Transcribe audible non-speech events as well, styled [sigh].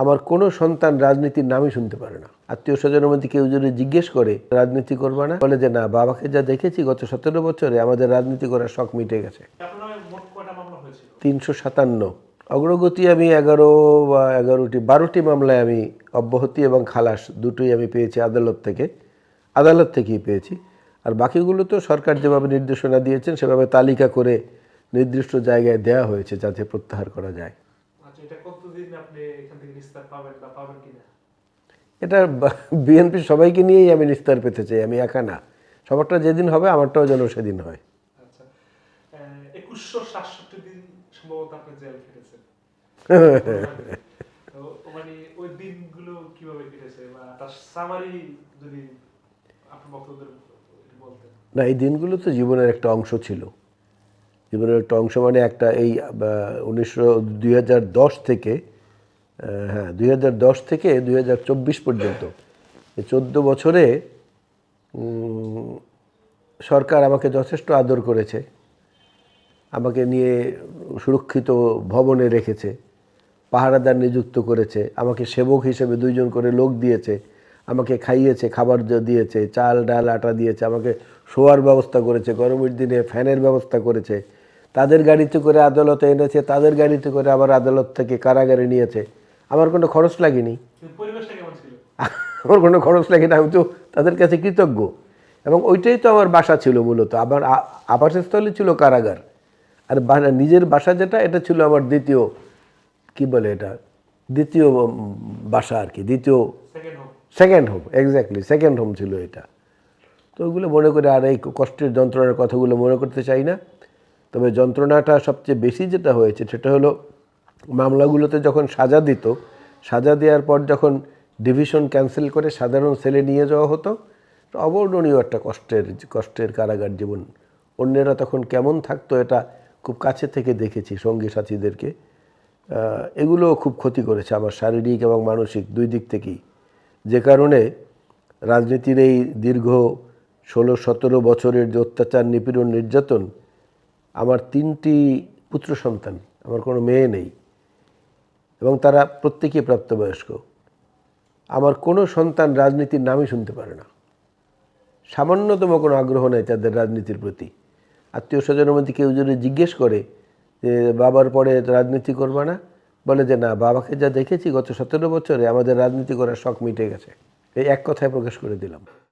আমার কোনো সন্তান রাজনীতির নামই শুনতে পারে না। আত্মীয় স্বজনের মধ্যে কেউ যদি জিজ্ঞেস করে, রাজনীতি করবা না? বলে যে, না, বাবাকে যা দেখেছি গত সতেরো বছরে আমাদের রাজনীতি করার শখ মিটে গেছে। তিনশো সাতান্ন। অগ্রগতি আমি এগারো বা এগারোটি, বারোটি মামলায় আমি অব্যাহতি এবং খালাস দুটোই আমি পেয়েছি আদালত থেকে, আদালত থেকেই পেয়েছি। আর বাকিগুলো তো সরকার যেভাবে নির্দেশনা দিয়েছেন, সেভাবে তালিকা করে নির্দিষ্ট জায়গায় দেওয়া হয়েছে যাতে প্রত্যাহার করা যায়। আপনি এখান থেকে নিস্তার পাবেন বা পাবেন কিনা? এটা বিএনপি সবাইকে নিয়েই আমি নিস্তার পেতে চাই আমি একা না। সবারটা যেদিন হবে আমারটাও যেন সেদিন হয়। আচ্ছা। একুশশো সাতষট্টি দিন সম্ভবত আপনি জেল খেটেছেন। [laughs] মানে ওই দিনগুলো কীভাবে কেটেছে? বা তার সামারি যদি আপনার বক্তব্যের বলতেন। না এই দিনগুলো তো জীবনের একটা অংশ ছিল। জীবনের একটা অংশ মানে একটা এই উনিশশো দুই থেকে হ্যাঁ দু হাজার দশ থেকে দুই হাজার চব্বিশ পর্যন্ত। এই চোদ্দ বছরে সরকার আমাকে যথেষ্ট আদর করেছে। আমাকে নিয়ে সুরক্ষিত ভবনে রেখেছে, পাহারাদার নিযুক্ত করেছে, আমাকে সেবক হিসেবে দুইজন করে লোক দিয়েছে, আমাকে খাইয়েছে, খাবার দিয়েছে, চাল, ডাল, আটা দিয়েছে, আমাকে শোয়ার ব্যবস্থা করেছে, গরমের দিনে ফ্যানের ব্যবস্থা করেছে। তাদের গাড়িতে করে আদালতে এনেছে, তাদের গাড়িতে করে আবার আদালত থেকে কারাগারে নিয়েছে। আমার কোনো খরচ লাগেনি। আমার কোনো খরচ লাগে না আমি তো তাদের কাছে কৃতজ্ঞ। এবং ওইটাই তো আমার বাসা ছিল মূলত। আমার আবাসস্থলে ছিল কারাগার। আর নিজের বাসা যেটা এটা ছিল আমার দ্বিতীয় কি বলে এটা? দ্বিতীয় বাসা আর কি দ্বিতীয় second home second home exactly second home ছিল এটা। তো ওইগুলো মনে করে আর এই কষ্টের যন্ত্রণার কথাগুলো মনে করতে চাই না। তবে যন্ত্রণাটা সবচেয়ে বেশি যেটা হয়েছে সেটা হলো মামলাগুলোতে যখন সাজা দিত, সাজা দেওয়ার পর যখন ডিভিশন ক্যান্সেল করে সাধারণ সেলে নিয়ে যাওয়া হতো অবর্ণনীয় একটা কষ্টের কষ্টের কারাগার জীবন। অন্যেরা তখন কেমন থাকতো এটা খুব কাছে থেকে দেখেছি সঙ্গী সাথীদেরকে। এগুলো খুব ক্ষতি করেছে আমার শারীরিক এবং মানসিক দুই দিক থেকেই। যে কারণে রাজনীতির এই দীর্ঘ ষোলো, সতেরো বছরের যে অত্যাচার, নিপীড়ন, নির্যাতন, আমার তিনটি পুত্র সন্তান, আমার কোনো মেয়ে নেই। এবং তারা প্রত্যেকেই প্রাপ্তবয়স্ক। আমার কোনো সন্তান রাজনীতির নামই শুনতে পারে না। সামান্যতম কোনো আগ্রহ নেই তাদের রাজনীতির প্রতি। আত্মীয় স্বজনের মধ্যে কেউ যদি জিজ্ঞেস করে যে, বাবার পরে রাজনীতি করবে না? বলে যে, না, বাবাকে যা দেখেছি গত সতেরো বছরে আমাদের রাজনীতি করার শখ মিটে গেছে। এই এক কথায় প্রকাশ করে দিলাম।